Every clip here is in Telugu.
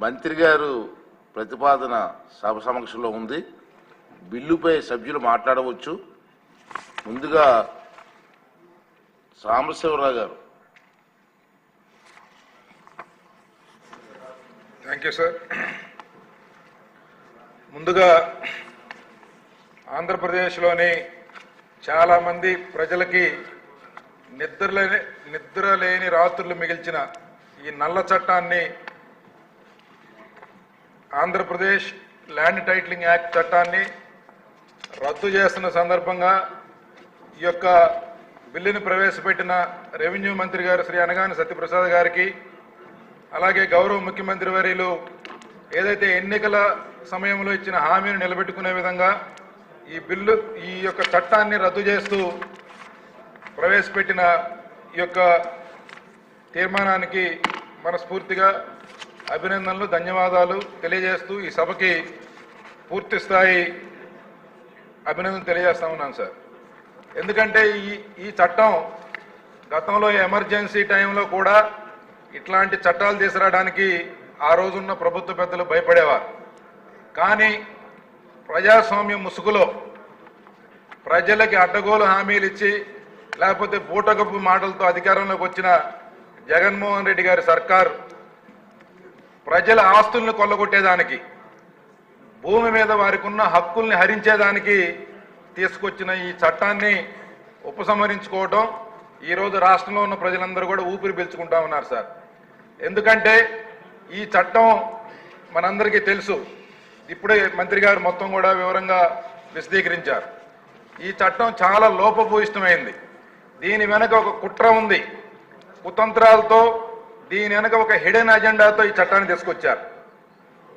మంత్రి గారు ప్రతిపాదన సభ సమక్షంలో ఉంది. బిల్లుపై సభ్యులు మాట్లాడవచ్చు. ముందుగా సాంబశివరావు గారు. థ్యాంక్ యూ సార్ ముందుగా ఆంధ్రప్రదేశ్లోని చాలామంది ప్రజలకి నిద్రలేని నిద్ర లేని రాత్రులు మిగిల్చిన ఈ నల్ల చట్టాన్ని ఆంధ్రప్రదేశ్ ల్యాండ్ టైటిలింగ్ యాక్ట్ చట్టాన్ని రద్దు చేస్తున్న సందర్భంగా ఈ యొక్క బిల్లుని ప్రవేశపెట్టిన రెవెన్యూ మంత్రి గారు శ్రీ అనగాని సత్యప్రసాద్ గారికి అలాగే గౌరవ ముఖ్యమంత్రి వర్యులు ఏదైతే ఎన్నికల సమయంలో ఇచ్చిన హామీని నిలబెట్టుకునే విధంగా ఈ బిల్లు ఈ యొక్క చట్టాన్ని రద్దు చేస్తూ ప్రవేశపెట్టిన ఈ యొక్క తీర్మానానికి మనస్ఫూర్తిగా అభినందనలు ధన్యవాదాలు తెలియజేస్తూ ఈ సభకి పూర్తి స్థాయి అభినందనలు తెలియజేస్తా ఉన్నాను సార్. ఎందుకంటే ఈ ఈ చట్టం గతంలో ఎమర్జెన్సీ టైంలో కూడా ఇట్లాంటి చట్టాలు తీసుకురావడానికి ఆ రోజున్న ప్రభుత్వ పెద్దలు భయపడేవారు. కానీ ప్రజాస్వామ్య ముసుగులో ప్రజలకి అడ్డగోలు హామీలు ఇచ్చి లేకపోతే బూటకపు మాటలతో అధికారంలోకి వచ్చిన జగన్మోహన్ రెడ్డి గారి సర్కార్ ప్రజల ఆస్తుల్ని కొల్లగొట్టేదానికి భూమి మీద వారికి ఉన్న హక్కుల్ని హరించేదానికి తీసుకొచ్చిన ఈ చట్టాన్ని ఉపసంహరించుకోవటం ఈరోజు రాష్ట్రంలో ఉన్న ప్రజలందరూ కూడా ఊపిరి పీల్చుకుంటా ఉన్నారు సార్. ఎందుకంటే ఈ చట్టం మనందరికీ తెలుసు. ఇప్పుడే మంత్రి గారు మొత్తం కూడా వివరంగా విశదీకరించారు. ఈ చట్టం చాలా లోపభూయిష్టమైంది. దీని వెనక ఒక కుట్ర ఉంది. కుతంత్రాలతో దీని వెనక ఒక హిడెన్ అజెండాతో ఈ చట్టాన్ని తీసుకొచ్చారు.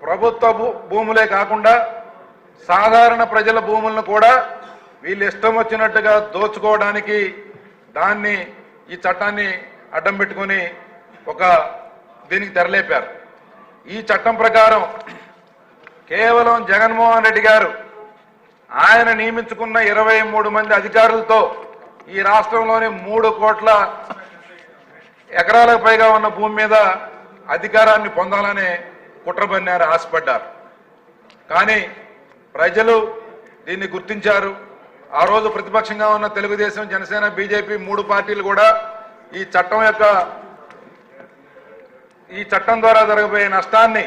ప్రభుత్వ భూ- భూములే కాకుండా సాధారణ ప్రజల భూములను కూడా వీళ్ళు ఇష్టం వచ్చినట్టుగా దోచుకోవడానికి దాన్ని ఈ చట్టాన్ని అడ్డం పెట్టుకొని ఒక దీనికి తెరలేపారు. ఈ చట్టం ప్రకారం కేవలం జగన్మోహన్ రెడ్డి గారు ఆయన నియమించుకున్న ఇరవై మూడు మంది అధికారులతో ఈ రాష్ట్రంలోని మూడు కోట్ల ఎకరాలకు పైగా ఉన్న భూమి మీద అధికారాన్ని పొందాలని కుట్రబన్నారు ఆశపడ్డారు. కానీ ప్రజలు దీన్ని గుర్తించారు. ఆ రోజు ప్రతిపక్షంగా ఉన్న తెలుగుదేశం జనసేన బీజేపీ మూడు పార్టీలు కూడా ఈ చట్టం యొక్క ఈ చట్టం ద్వారా జరగబోయే నష్టాన్ని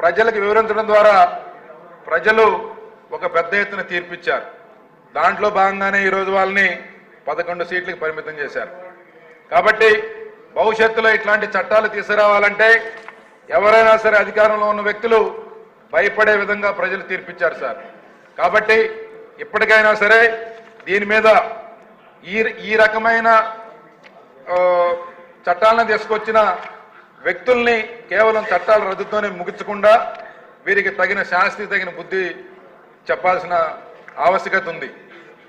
ప్రజలకు వివరించడం ద్వారా ప్రజలు ఒక పెద్ద ఎత్తున తీర్పిచ్చారు. దాంట్లో భాగంగానే ఈరోజు వాళ్ళని పదకొండు సీట్లకు పరిమితం చేశారు. కాబట్టి భవిష్యత్తులో ఇట్లాంటి చట్టాలు తీసుకురావాలంటే ఎవరైనా సరే అధికారంలో ఉన్న వ్యక్తులు భయపడే విధంగా ప్రజలు తీర్పిచ్చారు సార్. కాబట్టి ఇప్పటికైనా సరే దీని మీద ఈ ఈ రకమైన చట్టాలను తీసుకొచ్చిన వ్యక్తుల్ని కేవలం చట్టాల రద్దుతోనే ముగించకుండా వీరికి తగిన శాస్తి తగిన బుద్ధి చెప్పాల్సిన ఆవశ్యకత ఉంది.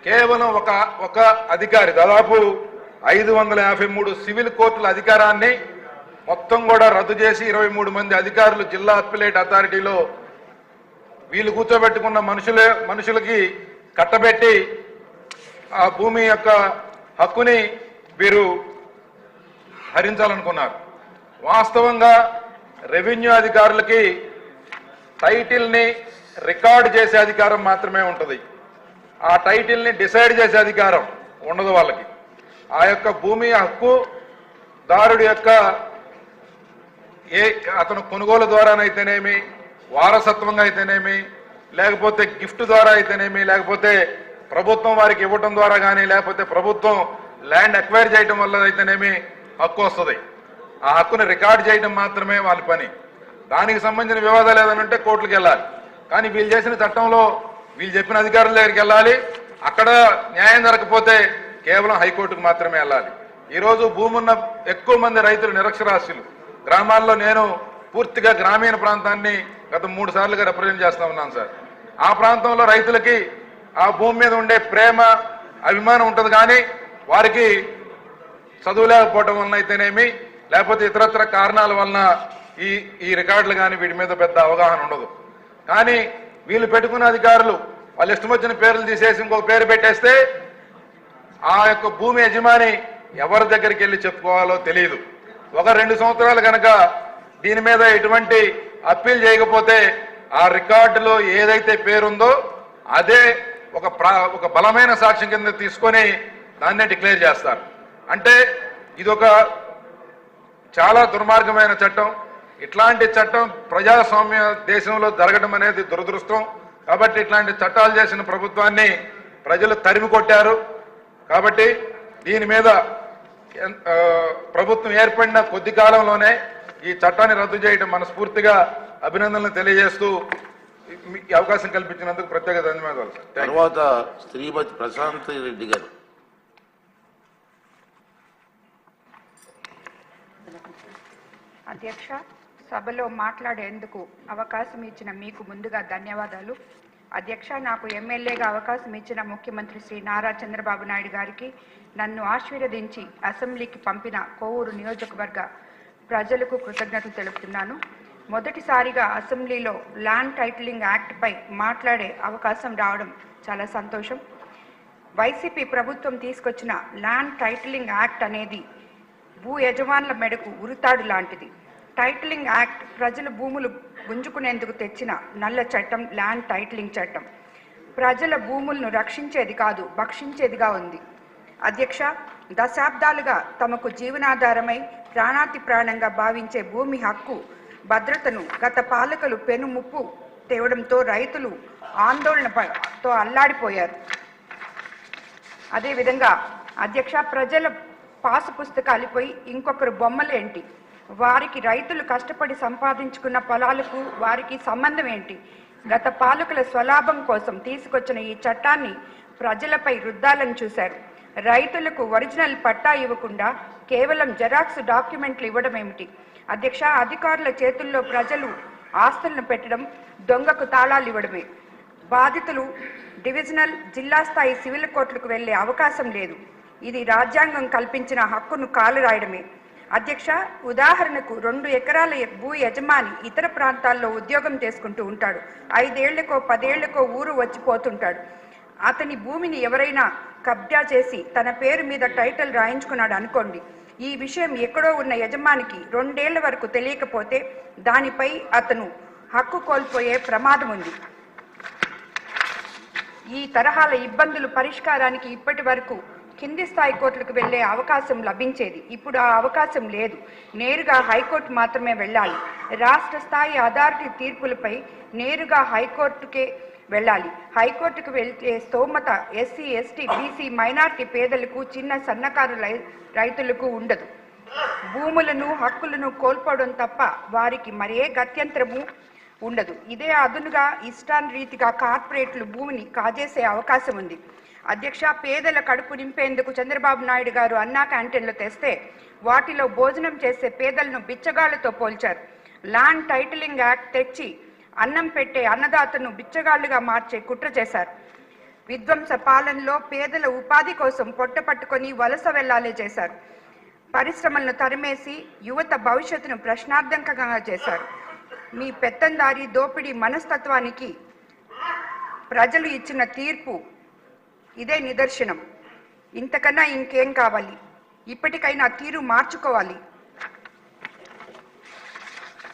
కేవలం ఒక ఒక అధికారి దాదాపు ఐదు వందల యాభై మూడు సివిల్ కోర్టుల అధికారాన్ని మొత్తం కూడా రద్దు చేసి ఇరవై మూడు మంది అధికారులు జిల్లా అప్పిలేట్ అథారిటీలో వీళ్ళు కూర్చోబెట్టుకున్న మనుషులే మనుషులకి కట్టబెట్టి ఆ భూమి యొక్క హక్కుని వీరు హరించాలనుకున్నారు. వాస్తవంగా రెవెన్యూ అధికారులకి టైటిల్ని రికార్డ్ చేసే అధికారం మాత్రమే ఉంటుంది. ఆ టైటిల్ని డిసైడ్ చేసే అధికారం ఉండదు వాళ్ళకి. ఆ యొక్క భూమి హక్కు దారుడి యొక్క ఏ అతను కొనుగోలు ద్వారానైతేనేమి వారసత్వంగా అయితేనేమి లేకపోతే గిఫ్ట్ ద్వారా అయితేనేమి లేకపోతే ప్రభుత్వం వారికి ఇవ్వటం ద్వారా కానీ లేకపోతే ప్రభుత్వం ల్యాండ్ అక్వైర్ చేయటం వల్ల అయితేనేమి హక్కు వస్తుంది. ఆ హక్కుని రికార్డ్ చేయడం మాత్రమే వాళ్ళ పని. దానికి సంబంధించిన వివాదాలు ఏదైనా ఉంటే కోర్టులకు వెళ్ళాలి. కానీ వీళ్ళు చేసిన చట్టంలో వీళ్ళు చెప్పిన అధికారుల దగ్గరికి వెళ్ళాలి. అక్కడ న్యాయం జరగకపోతే కేవలం హైకోర్టుకు మాత్రమే వెళ్ళాలి. ఈరోజు భూమి ఉన్న ఎక్కువ మంది రైతులు నిరక్షరాస్యులు. గ్రామాల్లో నేను పూర్తిగా గ్రామీణ ప్రాంతాన్ని గత మూడు సార్లుగా రిప్రజెంట్ చేస్తా ఉన్నాను సార్. ఆ ప్రాంతంలో రైతులకి ఆ భూమి మీద ఉండే ప్రేమ అభిమానం ఉంటుంది కానీ వారికి చదువు లేకపోవడం వలన అయితేనేమి లేకపోతే ఇతరత్ర కారణాల వలన ఈ ఈ రికార్డులు కానీ వీటి మీద పెద్ద అవగాహన ఉండదు. కానీ వీళ్ళు పెట్టుకున్న అధికారులు వాళ్ళు ఇష్టం వచ్చిన పేర్లు తీసేసి ఇంకొక పేరు పెట్టేస్తే ఆ యొక్క భూమి యజమాని ఎవరి దగ్గరికి వెళ్ళి చెప్పుకోవాలో తెలియదు ఒక రెండు సంవత్సరాలు కనుక దీని మీద ఎటువంటి అప్పీల్ చేయకపోతే ఆ రికార్డులో ఏదైతే పేరుందో అదే ఒక ప్రా ఒక బలమైన సాక్ష్యం కింద తీసుకొని దాన్నే డిక్లేర్ చేస్తారు. అంటే ఇదొక చాలా దుర్మార్గమైన చట్టం. ఇట్లాంటి చట్టం ప్రజాస్వామ్య దేశంలో జరగడం అనేది దురదృష్టం. కాబట్టి ఇట్లాంటి చట్టాలు చేసిన ప్రభుత్వాన్ని ప్రజలు తరిమి కొట్టారు కాబట్టి దీని మీద ప్రభుత్వం ఏర్పడిన కొద్ది కాలంలోనే ఈ చట్టాన్ని రద్దు చేయడం మనస్ఫూర్తిగా అభినందనలు తెలియజేస్తూ ఈ- అవకాశం కల్పించినందుకు ప్రత్యేక ధన్యవాదాలు. తర్వాత శ్రీమతి ప్రశాంత్ రెడ్డి గారు. అధ్యక్ష సభలో మాట్లాడేందుకు అవకాశం ఇచ్చిన మీకు ముందుగా ధన్యవాదాలు. అధ్యక్ష నాకు ఎమ్మెల్యేగా అవకాశం ఇచ్చిన ముఖ్యమంత్రి శ్రీ నారా చంద్రబాబు నాయుడు గారికి నన్ను ఆశీర్వదించి అసెంబ్లీకి పంపిన కోవూరు నియోజకవర్గ ప్రజలకు కృతజ్ఞతలు తెలుపుతున్నాను. మొదటిసారిగా అసెంబ్లీలో ల్యాండ్ టైటిలింగ్ యాక్ట్పై మాట్లాడే అవకాశం రావడం చాలా సంతోషం. వైసీపీ ప్రభుత్వం తీసుకొచ్చిన ల్యాండ్ టైటిలింగ్ యాక్ట్ అనేది భూ యజమానుల మెడకు ఉరితాడు లాంటిది. టైటిలింగ్ యాక్ట్ ప్రజల భూములు గుంజుకునేందుకు తెచ్చిన నల్ల చట్టం ల్యాండ్ టైటిలింగ్ చట్టం. ప్రజల భూములను రక్షించేది కాదు భక్షించేదిగా ఉంది. అధ్యక్ష దశాబ్దాలుగా తమకు జీవనాధారమై ప్రాణాతి ప్రాణంగా భావించే భూమి హక్కు భద్రతను గత పాలకులు పెనుముప్పు తేవడంతో రైతులు ఆందోళనతో అల్లాడిపోయారు. అదేవిధంగా అధ్యక్ష ప్రజల పాసు పుస్తకాలపై ఇంకొకరు బొమ్మలేంటి? వారికి రైతులు కష్టపడి సంపాదించుకున్న పొలాలకు వారికి సంబంధం ఏంటి? గత పాలకుల స్వలాభం కోసం తీసుకొచ్చిన ఈ చట్టాన్ని ప్రజలపై రుద్దాలని చూశారు. రైతులకు ఒరిజినల్ పట్టా ఇవ్వకుండా కేవలం జెరాక్స్ డాక్యుమెంట్లు ఇవ్వడం ఏమిటి? అధ్యక్ష అధికారుల చేతుల్లో ప్రజలు ఆస్తులను పెట్టడం దొంగకు తాళాలు ఇవ్వడమే. బాధితులు డివిజనల్ జిల్లా స్థాయి సివిల్ కోర్టులకు వెళ్ళే అవకాశం లేదు. ఇది రాజ్యాంగం కల్పించిన హక్కును కాలురాయడమే అధ్యక్ష ఉదాహరణకు రెండు ఎకరాల భూ యజమాని ఇతర ప్రాంతాల్లో ఉద్యోగం చేసుకుంటూ ఉంటాడు. ఐదేళ్ళకో పదేళ్ళకో ఊరు వచ్చిపోతుంటాడు. అతని భూమిని ఎవరైనా కబ్జా చేసి తన పేరు మీద టైటిల్ రాయించుకున్నాడు అనుకోండి. ఈ విషయం ఎక్కడో ఉన్న యజమానికి రెండేళ్ళ వరకు తెలియకపోతే దానిపై అతను హక్కు కోల్పోయే ప్రమాదం ఉంది. ఈ తరహాల ఇబ్బందులు పరిష్కారానికి ఇప్పటి వరకు కింది స్థాయి కోర్టులకు వెళ్ళే అవకాశం లభించేది. ఇప్పుడు ఆ అవకాశం లేదు. నేరుగా హైకోర్టు మాత్రమే వెళ్ళాలి. రాష్ట్ర స్థాయి అథారిటీ తీర్పులపై నేరుగా హైకోర్టుకే వెళ్ళాలి. హైకోర్టుకు వెళ్తే స్తోమత ఎస్సీ ఎస్టీ బీసీ మైనార్టీ పేదలకు చిన్న సన్నకారు రై- రైతులకు ఉండదు. భూములను హక్కులను కోల్పోవడం తప్ప వారికి మరే గత్యంతరము ఉండదు. ఇదే అదునుగా ఇష్టాన్ రీతిగా కార్పొరేట్లు భూమిని కాజేసే అవకాశం ఉంది. అధ్యక్ష పేదల కడుపు నింపేందుకు చంద్రబాబు నాయుడు గారు అన్నా క్యాంటీన్లు తెస్తే వాటిలో భోజనం చేసే పేదలను బిచ్చగాళ్ళతో పోల్చారు. ల్యాండ్ టైటిలింగ్ యాక్ట్ తెచ్చి అన్నం పెట్టే అన్నదాతను బిచ్చగాళ్ళుగా మార్చే కుట్ర చేశారు. విధ్వంస పాలనలో పేదల ఉపాధి కోసం పొట్ట పట్టుకొని వలస వెళ్ళాలే చేశారు. పరిశ్రమలను తరిమేసి యువత భవిష్యత్తును ప్రశ్నార్థకంగా చేశారు. మీ పెత్తందారి దోపిడీ మనస్తత్వానికి ప్రజలు ఇచ్చిన తీర్పు ఇదే నిదర్శనం. ఇంతకన్నా ఇంకేం కావాలి? ఇప్పటికైనా తీరు మార్చుకోవాలి.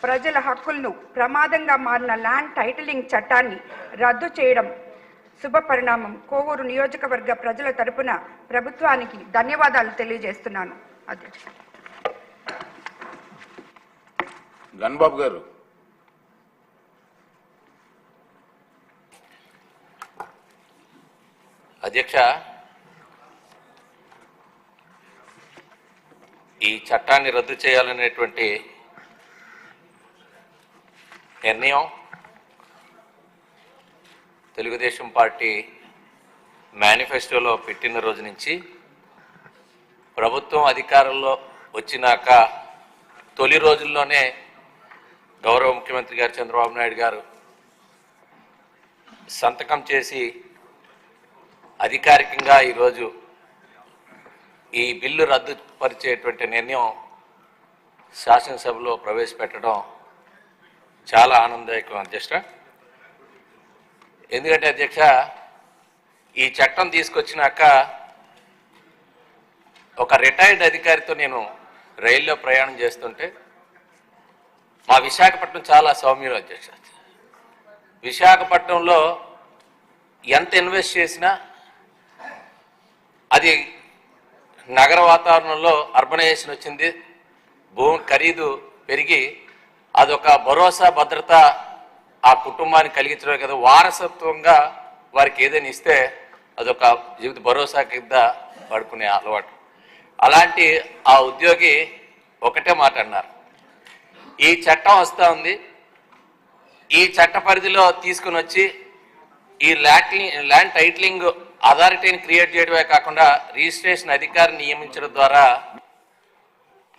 ప్రజల హక్కులను ప్రమాదంగా మారిన ల్యాండ్ టైటిలింగ్ చట్టాన్ని రద్దు చేయడం శుభ పరిణామం. కోవూరు నియోజకవర్గ ప్రజల తరపున ప్రభుత్వానికి ధన్యవాదాలు తెలియజేస్తున్నాను. అధ్యక్ష. గన్బాబు గారు. అధ్యక్ష ఈ చట్టాన్ని రద్దు చేయాలనేటువంటి నిర్ణయం తెలుగుదేశం పార్టీ మేనిఫెస్టోలో పెట్టిన రోజు నుంచి ప్రభుత్వం అధికారంలో వచ్చినాక తొలి రోజుల్లోనే గౌరవ ముఖ్యమంత్రి గారు చంద్రబాబు నాయుడు గారు సంతకం చేసి అధికారికంగా ఈరోజు ఈ బిల్లు రద్దు పరిచేటువంటి నిర్ణయం శాసనసభలో ప్రవేశపెట్టడం చాలా ఆనందదాయకం అధ్యక్ష. ఎందుకంటే అధ్యక్ష ఈ చట్టం తీసుకొచ్చినాక ఒక రిటైర్డ్ అధికారితో నేను రైల్లో ప్రయాణం చేస్తుంటే మా విశాఖపట్నం చాలా సౌమ్యం అధ్యక్ష. విశాఖపట్నంలో ఎంత ఇన్వెస్ట్ చేసినా అది నగర వాతావరణంలో అర్బనైజేషన్ వచ్చింది. భూమి ఖరీదు పెరిగి అదొక భరోసా భద్రత ఆ కుటుంబానికి కలిగించడం కదా. వారసత్వంగా వారికి ఏదైనా ఇస్తే అదొక జీవిత భరోసా కింద పడుకునే అలవాటు. అలాంటి ఆ ఉద్యోగి ఒకటే మాట అన్నారు. ఈ చట్టం వస్తూ ఉంది. ఈ చట్ట పరిధిలో తీసుకుని వచ్చి ఈ ల్యాండ్ ల్యాండ్ టైటిలింగ్ అథారిటీని క్రియేట్ చేయడమే కాకుండా రిజిస్ట్రేషన్ అధికారిని నియమించడం ద్వారా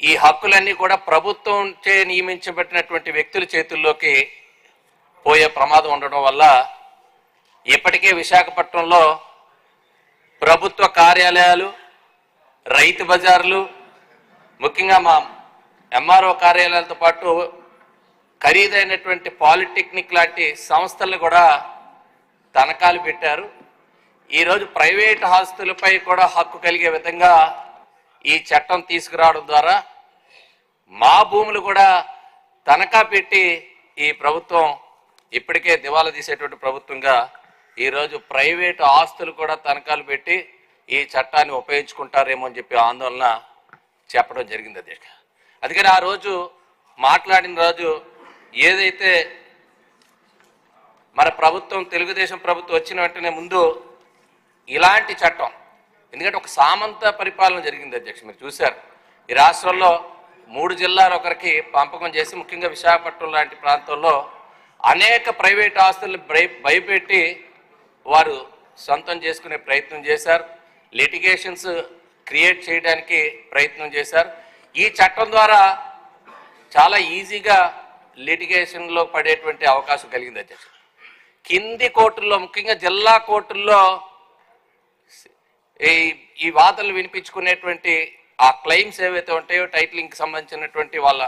ఈ హక్కులన్నీ కూడా ప్రభుత్వంచే నియమించబడినటువంటి వ్యక్తుల చేతుల్లోకి పోయే ప్రమాదం ఉండడం వల్ల ఇప్పటికే విశాఖపట్నంలో ప్రభుత్వ కార్యాలయాలు రైతు బజార్లు ముఖ్యంగా మా ఎంఆర్ఓ కార్యాలయాలతో పాటు ఖరీదైనటువంటి పాలిటెక్నిక్ లాంటి సంస్థలు కూడా తనఖాలు పెట్టారు. ఈరోజు ప్రైవేట్ ఆస్తులపై కూడా హక్కు కలిగే విధంగా ఈ చట్టం తీసుకురావడం ద్వారా మా భూములు కూడా తనఖా పెట్టి ఈ ప్రభుత్వం ఇప్పటికే దివాలా తీసేటువంటి ప్రభుత్వంగా ఈరోజు ప్రైవేటు ఆస్తులు కూడా తనఖాలు పెట్టి ఈ చట్టాన్ని ఉపయోగించుకుంటారేమో అని చెప్పి ఆందోళన చెప్పడం జరిగింది అధ్యక్ష. అందుకని ఆ రోజు మాట్లాడిన రోజు ఏదైతే మన ప్రభుత్వం తెలుగుదేశం ప్రభుత్వం వచ్చిన వెంటనే ముందు ఇలాంటి చట్టం. ఎందుకంటే ఒక సామంత పరిపాలన జరిగింది అధ్యక్ష మీరు చూశారు. ఈ రాష్ట్రంలో మూడు జిల్లాలు ఒకరికి పంపకం చేసి ముఖ్యంగా విశాఖపట్నం లాంటి ప్రాంతంలో అనేక ప్రైవేట్ ఆస్తులను భయ- భయపెట్టి వారు సొంతం చేసుకునే ప్రయత్నం చేశారు. లిటిగేషన్స్ క్రియేట్ చేయడానికి ప్రయత్నం చేశారు. ఈ చట్టం ద్వారా చాలా ఈజీగా లిటిగేషన్లో పడేటువంటి అవకాశం కలిగింది అధ్యక్ష. కింది కోర్టుల్లో ముఖ్యంగా జిల్లా కోర్టుల్లో ఈ ఈ వాదనలు వినిపించుకునేటువంటి ఆ క్లెయిమ్స్ ఏవైతే ఉంటాయో టైటిలింగ్కి సంబంధించినటువంటి వాళ్ళ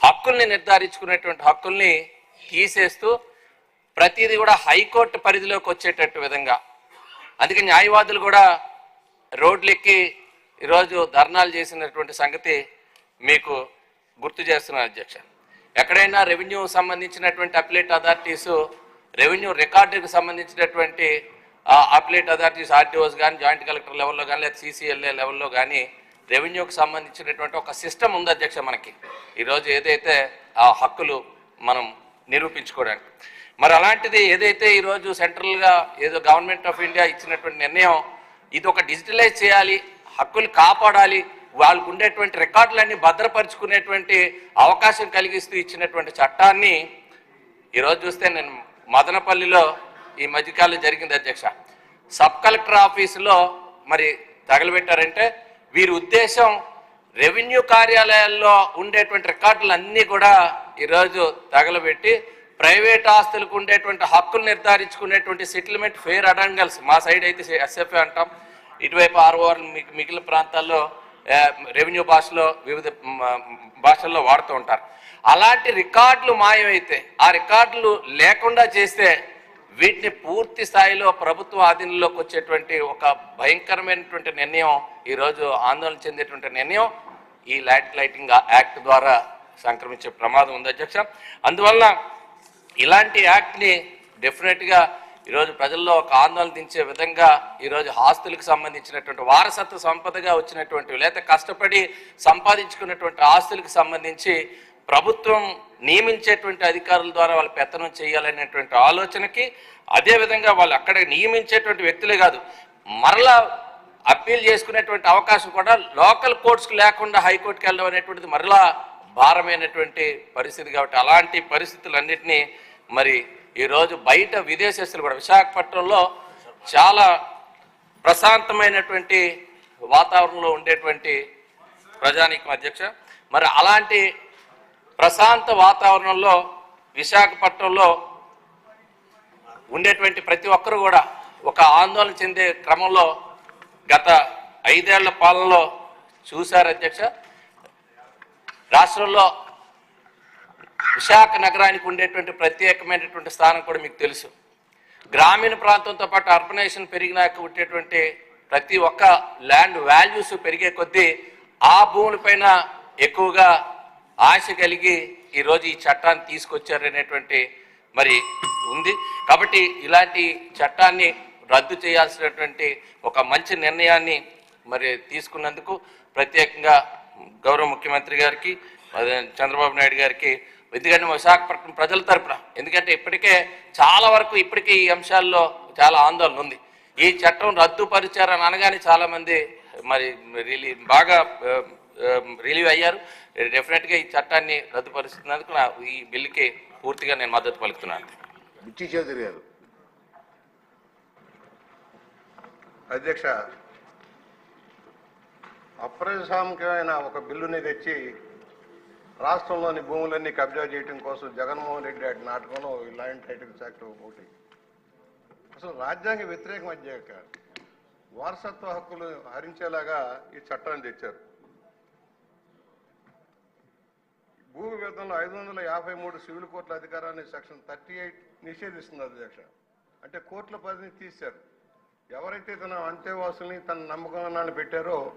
హక్కుల్ని నిర్ధారించుకునేటువంటి హక్కుల్ని తీసేస్తూ ప్రతిదీ కూడా హైకోర్టు పరిధిలోకి వచ్చేటట్టు విధంగా. అందుకే న్యాయవాదులు కూడా రోడ్లెక్కి ఈరోజు ధర్నాలు చేసినటువంటి సంగతి మీకు గుర్తు చేస్తున్నాను అధ్యక్ష. ఎక్కడైనా రెవెన్యూ సంబంధించినటువంటి అప్లేట్ అథారిటీసు రెవెన్యూ రికార్డుకి సంబంధించినటువంటి అప్లేట్ అథారిటీస్ ఆర్టీఓస్ కానీ జాయింట్ కలెక్టర్ లెవెల్లో కానీ లేదా సీసీఎల్ఏ లెవెల్లో కానీ రెవెన్యూకి సంబంధించినటువంటి ఒక సిస్టమ్ ఉంది అధ్యక్ష మనకి. ఈరోజు ఏదైతే ఆ హక్కులు మనం నిరూపించుకోవడానికి. మరి అలాంటిది ఏదైతే ఈరోజు సెంట్రల్గా ఏదో గవర్నమెంట్ ఆఫ్ ఇండియా ఇచ్చినటువంటి నిర్ణయం ఇది ఒక డిజిటలైజ్ చేయాలి హక్కులు కాపాడాలి వాళ్ళకు ఉండేటువంటి రికార్డులన్నీ భద్రపరుచుకునేటువంటి అవకాశం కలిగిస్తూ ఇచ్చినటువంటి చట్టాన్ని ఈరోజు చూస్తే నేను మదనపల్లిలో ఈ మధ్యకాలంలో జరిగింది అధ్యక్ష. సబ్ కలెక్టర్ ఆఫీసులో మరి తగలబెట్టారంటే వీరి ఉద్దేశం రెవెన్యూ కార్యాలయాల్లో ఉండేటువంటి రికార్డులు అన్నీ కూడా ఈరోజు తగలబెట్టి ప్రైవేట్ ఆస్తులకు ఉండేటువంటి హక్కులు నిర్ధారించుకునేటువంటి సెటిల్మెంట్ ఫేర్ అడంగల్స్ మా సైడ్ అయితే ఎస్ఎఫ్ఏ అంటాం. ఇటువైపు ఆర్ఓఆర్ మిగిలిన ప్రాంతాల్లో రెవెన్యూ భాషలో వివిధ భాషల్లో వాడుతూ ఉంటారు. అలాంటి రికార్డులు మాయమైతే ఆ రికార్డులు లేకుండా చేస్తే వీటిని పూర్తి స్థాయిలో ప్రభుత్వ ఆధీనంలోకి వచ్చేటువంటి ఒక భయంకరమైనటువంటి నిర్ణయం ఈరోజు ఆందోళన చెందేటువంటి నిర్ణయం ఈ లైట్ లైటింగ్ యాక్ట్ ద్వారా సంక్రమించే ప్రమాదం ఉంది అధ్యక్ష. అందువల్ల ఇలాంటి యాక్ట్ని డెఫినెట్గా ఈరోజు ప్రజల్లో ఒక ఆందోళన దించే విధంగా ఈరోజు ఆస్తులకు సంబంధించినటువంటి వారసత్వ సంపదగా వచ్చినటువంటి లేదా కష్టపడి సంపాదించుకున్నటువంటి ఆస్తులకు సంబంధించి ప్రభుత్వం నియమించేటువంటి అధికారుల ద్వారా వాళ్ళు పెత్తనం చేయాలనేటువంటి ఆలోచనకి అదేవిధంగా వాళ్ళు అక్కడ నియమించేటువంటి వ్యక్తులే కాదు మరలా అప్పీల్ చేసుకునేటువంటి అవకాశం కూడా లోకల్ కోర్ట్స్కి లేకుండా హైకోర్టుకి వెళ్ళడం అనేటువంటిది మరలా భారమైనటువంటి పరిస్థితి కాబట్టి అలాంటి పరిస్థితులన్నింటినీ మరి ఈరోజు బయట విదేశస్తులు కూడా విశాఖపట్నంలో చాలా ప్రశాంతమైనటువంటి వాతావరణంలో ఉండేటువంటి ప్రజానీకం అధ్యక్ష. మరి అలాంటి ప్రశాంత వాతావరణంలో విశాఖపట్నంలో ఉండేటువంటి ప్రతి ఒక్కరు కూడా ఒక ఆందోళన చెందే క్రమంలో గత ఐదేళ్ళ పాలనలో చూశారు అధ్యక్ష. రాష్ట్రంలో విశాఖ నగరానికి ఉండేటువంటి ప్రత్యేకమైనటువంటి స్థానం కూడా మీకు తెలుసు. గ్రామీణ ప్రాంతంతో పాటు అర్బనైజేషన్ పెరిగినాక ఉండేటువంటి ప్రతి ఒక్క ల్యాండ్ వాల్యూస్ పెరిగే కొద్దీ ఆ భూములపైన ఎక్కువగా ఆశ కలిగి ఈరోజు ఈ చట్టాన్ని తీసుకొచ్చారనేటువంటి మరి ఉంది. కాబట్టి ఇలాంటి చట్టాన్ని రద్దు చేయాల్సినటువంటి ఒక మంచి నిర్ణయాన్ని మరి తీసుకున్నందుకు ప్రత్యేకంగా గౌరవ ముఖ్యమంత్రి గారికి చంద్రబాబు నాయుడు గారికి ఎందుకంటే విశాఖపట్నం ప్రజల తరపున ఎందుకంటే ఇప్పటికే చాలా వరకు ఇప్పటికే ఈ అంశాల్లో చాలా ఆందోళన ఉంది. ఈ చట్టం రద్దుపరిచారని అనగానే చాలామంది మరి రిలీ బాగా Um, రిలీవ్ అయ్యారు. డెఫినెట్గా ఈ చట్టాన్ని రద్దుపరుస్తున్నందుకు నా ఈ బిల్లుకి పూర్తిగా నేను మద్దతు పలుకుతున్నాను. బుచ్చి చౌదరి గారు. అధ్యక్ష అప్రజాస్వామికమైన ఒక బిల్లుని తెచ్చి రాష్ట్రంలోని భూములన్నీ కబ్జా చేయడం కోసం జగన్మోహన్ రెడ్డి అటు నాటకంలో ఈ ల్యాండ్ టైటిల్స్ యాక్ట్ ఒకటి. అసలు రాజ్యాంగ వ్యతిరేకం అధ్యక్ష వారసత్వ హక్కులు హరించేలాగా ఈ చట్టాన్ని తెచ్చారు. భూ వివాదంలో ఐదు వందల యాభై మూడు సివిల్ కోర్టుల అధికారాన్ని సెక్షన్ థర్టీ ఎయిట్ నిషేధిస్తుంది అధ్యక్ష. అంటే కోర్టుల పరిధిని తీశారు. ఎవరైతే తన అంతేవాసుల్ని తన నమ్మకాన్ని పెట్టారో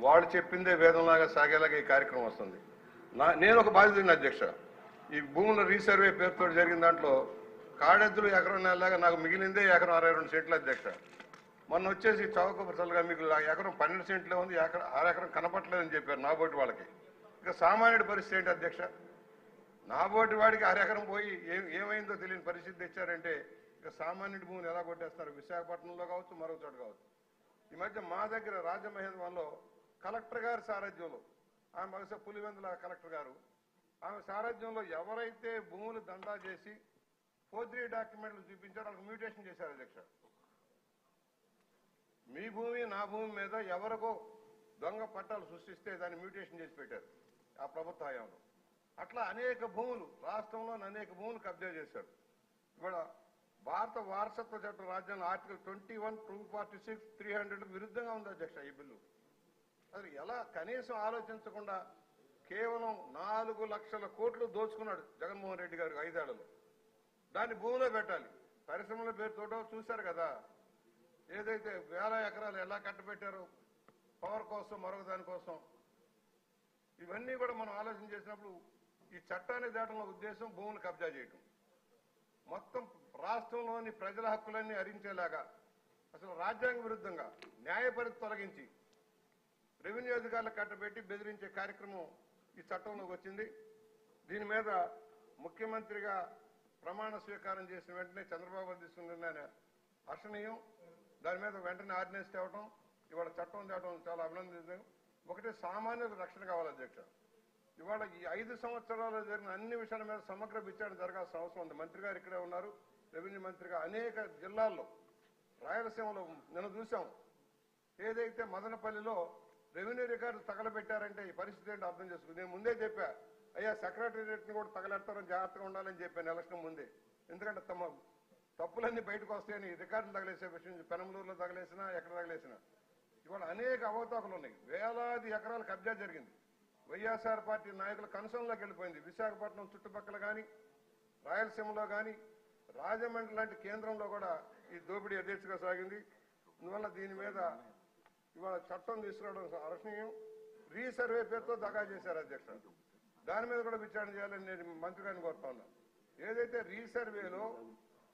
వాళ్ళు చెప్పిందే వేదంలాగా సాగేలాగా ఈ కార్యక్రమం వస్తుంది. నా నేను ఒక బాధ్యత అధ్యక్ష. ఈ భూముల రీసర్వే పేరుతో జరిగిన దాంట్లో కాడెద్దులు ఎకరం నెలలాగా నాకు మిగిలిందే ఎకరం అరవై రెండు సెంట్లు అధ్యక్ష. మొన్న వచ్చేసి చౌకపరచలుగా మీకు ఎకరం పన్నెండు సెంట్లే ఉంది ఎకరం ఆరు ఎకరం కనపట్లేదని చెప్పారు నా బోటి వాళ్ళకి. ఇక సామాన్యుడి పరిస్థితి ఏంటి అధ్యక్ష? నా బోటి వాడికి అరెకరం పోయి ఏం ఏమైందో తెలియని పరిస్థితి తెచ్చారంటే ఇక సామాన్యుడి భూమిని ఎలా కొట్టేస్తారు? విశాఖపట్నంలో కావచ్చు మరో చోట కావచ్చు. ఈ మధ్య మా దగ్గర రాజమహేంద్రంలో కలెక్టర్ గారి సారథ్యంలో ఆమె బహుశా పులివెందుల కలెక్టర్ గారు ఆమె సారథ్యంలో ఎవరైతే భూములు దందా చేసి ఫోర్జరీ డాక్యుమెంట్లు చూపించారో వాళ్ళకి మ్యూటేషన్ చేశారు అధ్యక్ష. మీ భూమి నా భూమి మీద ఎవరికో దొంగ పట్టాలు సృష్టిస్తే దాన్ని మ్యూటేషన్ చేసి పెట్టారు. ఆ ప్రభుత్వ హయాంలో. అట్లా అనేక భూములు రాష్ట్రంలోని అనేక భూములు కబ్జా చేశారు. ఇవాళ భారత వారసత్వ చట్టం రాజ్యాంగం article twenty one two forty six three hundred విరుద్ధంగా ఉంది అధ్యక్ష ఈ బిల్లు. అది ఎలా కనీసం ఆలోచించకుండా కేవలం నాలుగు లక్షల కోట్లు దోచుకున్నాడు జగన్మోహన్ రెడ్డి గారు ఐదేళ్ళలో. దాన్ని భూమిలో పెట్టాలి. పరిశ్రమల పేరుతోటో చూశారు కదా. ఏదైతే వేల ఎకరాలు ఎలా కట్టబెట్టారో? పవర్ కోసం మరొక దానికోసం ఇవన్నీ కూడా మనం ఆలోచన చేసినప్పుడు ఈ చట్టాన్ని దాటంలో ఉద్దేశం భూములు కబ్జా చేయటం. మొత్తం రాష్ట్రంలోని ప్రజల హక్కులన్నీ హరించేలాగా అసలు రాజ్యాంగ విరుద్ధంగా న్యాయపరిధి తొలగించి రెవెన్యూ అధికారులు కట్టబెట్టి బెదిరించే కార్యక్రమం ఈ చట్టంలోకి వచ్చింది. దీని మీద ముఖ్యమంత్రిగా ప్రమాణ స్వీకారం చేసిన వెంటనే చంద్రబాబు గారు తీసుకున్న హర్షణీయం. దాని మీద వెంటనే ఆర్డినెన్స్ తేవటం. ఇవాళ చట్టం తేవటం చాలా అభినందించాం ఒకటి సామాన్యుల రక్షణ కావాలి అధ్యక్ష. ఇవాళ ఈ ఐదు సంవత్సరాలు జరిగిన అన్ని విషయాల మీద సమగ్ర విచారణ జరగాల్సిన అవసరం ఉంది. మంత్రి గారు ఇక్కడే ఉన్నారు. రెవెన్యూ మంత్రిగా అనేక జిల్లాల్లో రాయలసీమలో నిన్న చూసాం ఏదైతే మదనపల్లిలో రెవెన్యూ రికార్డు తగలబెట్టారంటే ఈ పరిస్థితి ఏంటో అర్థం చేసుకుని నేను ముందే చెప్పా అయ్యా సెక్రటేరియట్ని కూడా తగలెడతారని జాగ్రత్తగా ఉండాలని చెప్పాను ఎలక్షన్ ముందే. ఎందుకంటే తమ తప్పులన్నీ బయటకు వస్తాయని రికార్డులు తగలేసే విషయం పెనంలూరులో తగలేసినా ఎక్కడ తగలేసినా. ఇవాళ అనేక అవతోకలు ఉన్నాయి. వేలాది ఎకరాల కబ్జా జరిగింది. వైఎస్ఆర్ పార్టీ నాయకుల కనసంలోకి వెళ్ళిపోయింది. విశాఖపట్నం చుట్టుపక్కల కానీ రాయలసీమలో కానీ రాజమండ్రి లాంటి కేంద్రంలో కూడా ఈ దోపిడీ అధ్యక్షగా సాగింది. అందువల్ల దీని మీద ఇవాళ చట్టం తీసుకురావడం అర్హనీయం రీసర్వే పేరుతో దగా చేశారు అధ్యక్ష. దాని మీద కూడా విచారణ చేయాలని నేను మంత్రి గారిని కోరుతా ఉన్నా. ఏదైతే రీసర్వేలో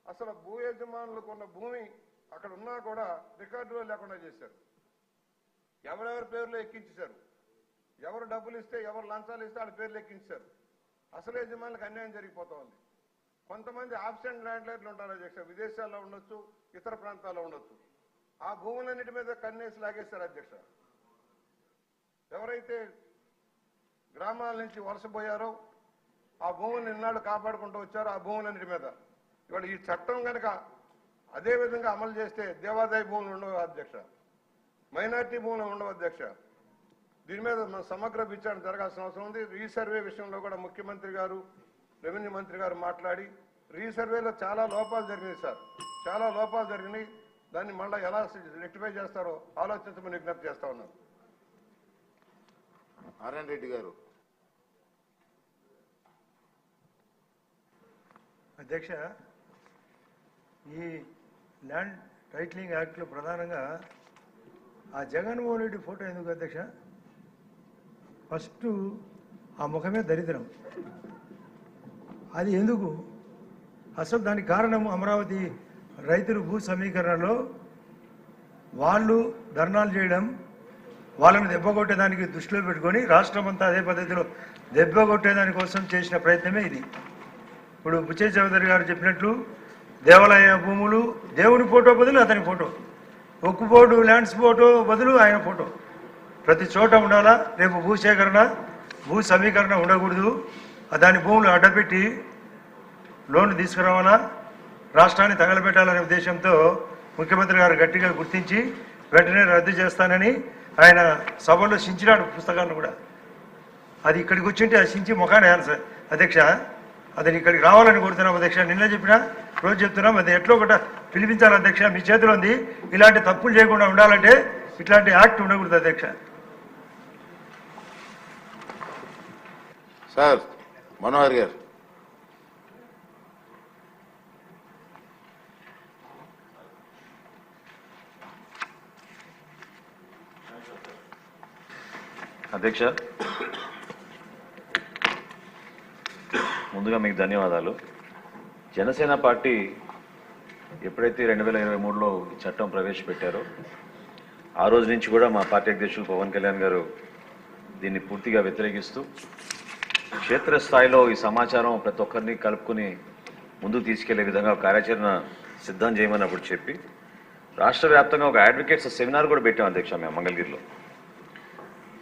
అసలు భూ యజమానులకు ఉన్న భూమి అక్కడ ఉన్నా కూడా రికార్డులో లేకుండా చేశారు. ఎవరెవరి పేర్లు ఎక్కించేశారు? ఎవరు డబ్బులు ఇస్తే ఎవరు లంచాలు ఇస్తే వాళ్ళ పేర్లు ఎక్కించారు అసలు యజమానులకు అన్యాయం జరిగిపోతా ఉంది. కొంతమంది ఆబ్సెంట్ ల్యాండ్లైట్లు ఉంటారు అధ్యక్ష. విదేశాల్లో ఉండొచ్చు ఇతర ప్రాంతాల్లో ఉండొచ్చు. ఆ భూములన్నిటి మీద కన్నేసి లాగేశారు అధ్యక్ష. ఎవరైతే గ్రామాల నుంచి వలసపోయారో ఆ భూములను ఇన్నాళ్ళు కాపాడుకుంటూ వచ్చారో ఆ భూములన్నిటి మీద. ఇవాళ ఈ చట్టం కనుక అదే విధంగా అమలు చేస్తే దేవాదాయ భూములు ఉండవు అధ్యక్ష. మైనార్టీ భూములు ఉండవు అధ్యక్ష. దీని మీద మన సమగ్ర విచారణ జరగాల్సిన అవసరం ఉంది. రీసర్వే విషయంలో కూడా ముఖ్యమంత్రి గారు రెవెన్యూ మంత్రి గారు మాట్లాడి రీసర్వేలో చాలా లోపాలు జరిగినాయి సార్. చాలా లోపాలు జరిగినాయి. దాన్ని మళ్ళీ ఎలా రెక్టిఫై చేస్తారో ఆలోచించమని విజ్ఞప్తి చేస్తా ఉన్నాను నారాయణ రెడ్డి గారు. అధ్యక్ష ఈ ల్యాండ్ టైటిలింగ్ యాక్ట్లో ప్రధానంగా ఆ జగన్మోహన్ రెడ్డి ఫోటో ఎందుకు అధ్యక్ష? ఫస్ట్ ఆ ముఖమే దరిద్రం. అది ఎందుకు? అసలు దానికి కారణం అమరావతి రైతులు భూ సమీకరణలో వాళ్ళు ధర్నాలు చేయడం వాళ్ళని దెబ్బ కొట్టేదానికి దృష్టిలో పెట్టుకొని రాష్ట్రం అంతా అదే పద్ధతిలో దెబ్బ కొట్టేదాని కోసం చేసిన ప్రయత్నమే ఇది. ఇప్పుడు బుచ్చయ్య చౌదరి గారు చెప్పినట్లు దేవాలయ భూములు దేవుని ఫోటో బదులు అతని ఫోటో. ఒక్కుపోటు ల్యాండ్స్ ఫోటో బదులు ఆయన ఫోటో. ప్రతి చోట ఉండాలా? రేపు భూసేకరణ భూ సమీకరణ ఉండకూడదు. దాని భూములు అడ్డపెట్టి లోన్ తీసుకురావాలా? రాష్ట్రాన్ని తగలబెట్టాలనే ఉద్దేశంతో ముఖ్యమంత్రి గారు గట్టిగా గుర్తించి వెంటనే రద్దు చేస్తానని ఆయన సభలో సించినాడు పుస్తకాలను కూడా. అది ఇక్కడికి వచ్చింటే అది సించి ముఖాన్ని వేయాలి సార్. అధ్యక్ష అతను ఇక్కడికి రావాలని కోరుతున్నాం అధ్యక్ష. నిన్న చెప్పినా రోజు చెప్తున్నాం అది ఎట్లో ఒకట పిలిపించాలి అధ్యక్ష. మీ చేతిలో ఉంది. ఇలాంటి తప్పులు చేయకుండా ఉండాలంటే ఇట్లాంటి యాక్ట్ ఉండకూడదు అధ్యక్ష. సార్ మనోహర్ గారు. అధ్యక్ష ముందుగా మీకు ధన్యవాదాలు. జనసేన పార్టీ ఎప్పుడైతే రెండు వేల ఇరవై మూడులో ఈ చట్టం ప్రవేశపెట్టారో ఆ రోజు నుంచి కూడా మా పార్టీ అధ్యక్షులు పవన్ కళ్యాణ్ గారు దీన్ని పూర్తిగా వ్యతిరేకిస్తూ క్షేత్రస్థాయిలో ఈ సమాచారం ప్రతి ఒక్కరిని కలుపుకుని ముందుకు తీసుకెళ్ళే విధంగా కార్యాచరణ సిద్ధం చేయమని అప్పుడు చెప్పి రాష్ట్ర వ్యాప్తంగా ఒక అడ్వకేట్స్ సెమినార్ కూడా పెట్టాం అధ్యక్ష మేము మంగళగిరిలో.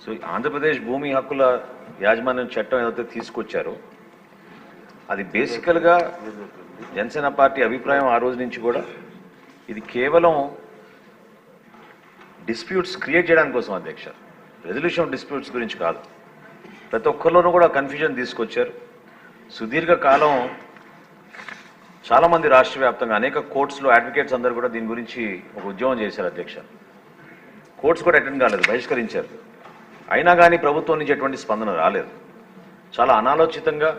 సో ఆంధ్రప్రదేశ్ భూమి హక్కుల యాజమాన్యం చట్టం ఏదైతే తీసుకొచ్చారో అది బేసికల్గా జనసేన పార్టీ అభిప్రాయం ఆ రోజు నుంచి కూడా ఇది కేవలం డిస్ప్యూట్స్ క్రియేట్ చేయడానికి కోసం అధ్యక్ష. రెజల్యూషన్ డిస్ప్యూట్స్ గురించి కాదు. ప్రతి ఒక్కరిలోనూ కూడా కన్ఫ్యూజన్ తీసుకొచ్చారు. సుదీర్ఘ కాలం చాలామంది రాష్ట్ర వ్యాప్తంగా అనేక కోర్ట్స్లో అడ్వకేట్స్ అందరూ కూడా దీని గురించి ఒక ఉద్యమం చేశారు అధ్యక్ష. కోర్ట్స్ కూడా అటెండ్ కాలేదు బహిష్కరించారు. అయినా కానీ ప్రభుత్వం నుంచి ఎటువంటి స్పందన రాలేదు. చాలా అనాలోచితంగా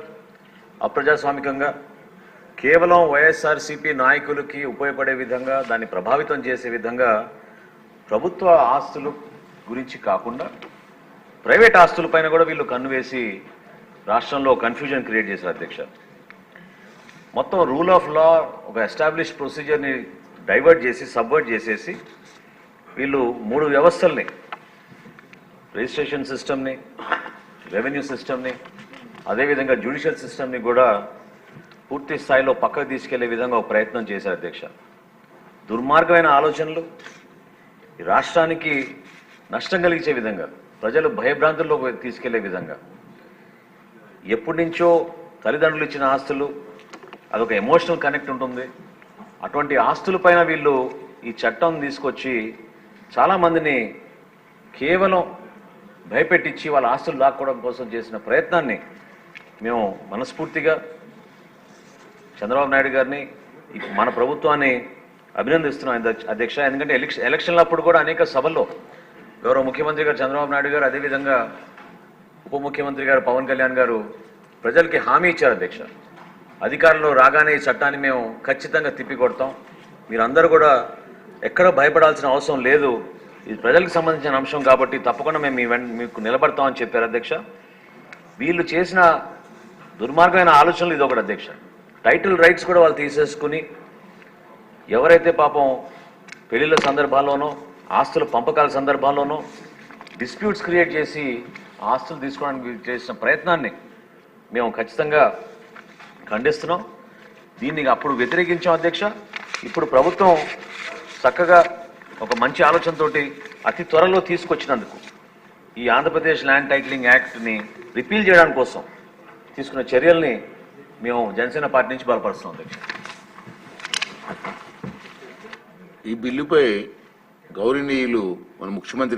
అప్రజాస్వామికంగా కేవలం వైఎస్ఆర్సీపీ నాయకులకి ఉపయోగపడే విధంగా దాన్ని ప్రభావితం చేసే విధంగా ప్రభుత్వ ఆస్తులు గురించి కాకుండా ప్రైవేట్ ఆస్తులపైన కూడా వీళ్ళు కన్ను వేసి రాష్ట్రంలో కన్ఫ్యూజన్ క్రియేట్ చేశారు అధ్యక్ష. మొత్తం రూల్ ఆఫ్ లా ఒక ఎస్టాబ్లిష్ ప్రొసీజర్ని డైవర్ట్ చేసి సబ్వర్ట్ చేసేసి వీళ్ళు మూడు వ్యవస్థల్ని రిజిస్ట్రేషన్ సిస్టమ్ని రెవెన్యూ సిస్టమ్ని అదేవిధంగా జ్యుడిషియల్ సిస్టమ్ని కూడా పూర్తి స్థాయిలో పక్కకు తీసుకెళ్ళే విధంగా ఒక ప్రయత్నం చేశారు అధ్యక్ష. దుర్మార్గమైన ఆలోచనలు రాష్ట్రానికి నష్టం కలిగించే విధంగా ప్రజలు భయభ్రాంతుల్లో తీసుకెళ్ళే విధంగా ఎప్పటి నుంచో తల్లిదండ్రులు ఇచ్చిన ఆస్తులు అదొక ఎమోషనల్ కనెక్ట్ ఉంటుంది. అటువంటి ఆస్తులపైన వీళ్ళు ఈ చట్టం తీసుకొచ్చి చాలామందిని కేవలం భయపెట్టించి వాళ్ళ ఆస్తులు లాక్కోవడం కోసం చేసిన ప్రయత్నాన్ని మేము మనస్ఫూర్తిగా చంద్రబాబు నాయుడు గారిని మన ప్రభుత్వాన్ని అభినందిస్తున్నాం అధ్యక్ష- ఎందుకంటే ఎలక్షన్ ఎలక్షన్ల అప్పుడు కూడా అనేక సభల్లో గౌరవ ముఖ్యమంత్రి గారు చంద్రబాబు నాయుడు గారు అదేవిధంగా ఉప ముఖ్యమంత్రి గారు పవన్ కళ్యాణ్ గారు ప్రజలకి హామీ ఇచ్చారు అధ్యక్ష. అధికారంలో రాగానే ఈ చట్టాన్ని మేము ఖచ్చితంగా తిప్పికొడతాం. మీరందరూ కూడా ఎక్కడ భయపడాల్సిన అవసరం లేదు. ఇది ప్రజలకు సంబంధించిన అంశం కాబట్టి తప్పకుండా మేము మీ వెంట మీకు నిలబడతామని చెప్పారు అధ్యక్ష. వీళ్ళు చేసిన దుర్మార్గమైన ఆలోచనలు ఇది ఒకటి అధ్యక్ష. టైటిల్ రైట్స్ కూడా వాళ్ళు తీసేసుకుని ఎవరైతే పాపం పెళ్ళిళ్ళ సందర్భాల్లోనో ఆస్తుల పంపకాల సందర్భాల్లోనో డిస్ప్యూట్స్ క్రియేట్ చేసి ఆస్తులు తీసుకోవడానికి చేసిన ప్రయత్నాన్ని మేము ఖచ్చితంగా ఖండిస్తున్నాం. దీన్ని అప్పుడు వ్యతిరేకించాం అధ్యక్ష. ఇప్పుడు ప్రభుత్వం చక్కగా ఒక మంచి ఆలోచనతోటి అతి త్వరలో తీసుకొచ్చినందుకు ఈ ఆంధ్రప్రదేశ్ ల్యాండ్ టైటిలింగ్ యాక్ట్ని రిపీల్ చేయడానికి కోసం తీసుకున్న చర్యల్ని మేము జనసేన పార్టీ నుంచి బలపరుస్తున్నాం ఈ బిల్లుపై గౌరవనీయులు మన ముఖ్యమంత్రి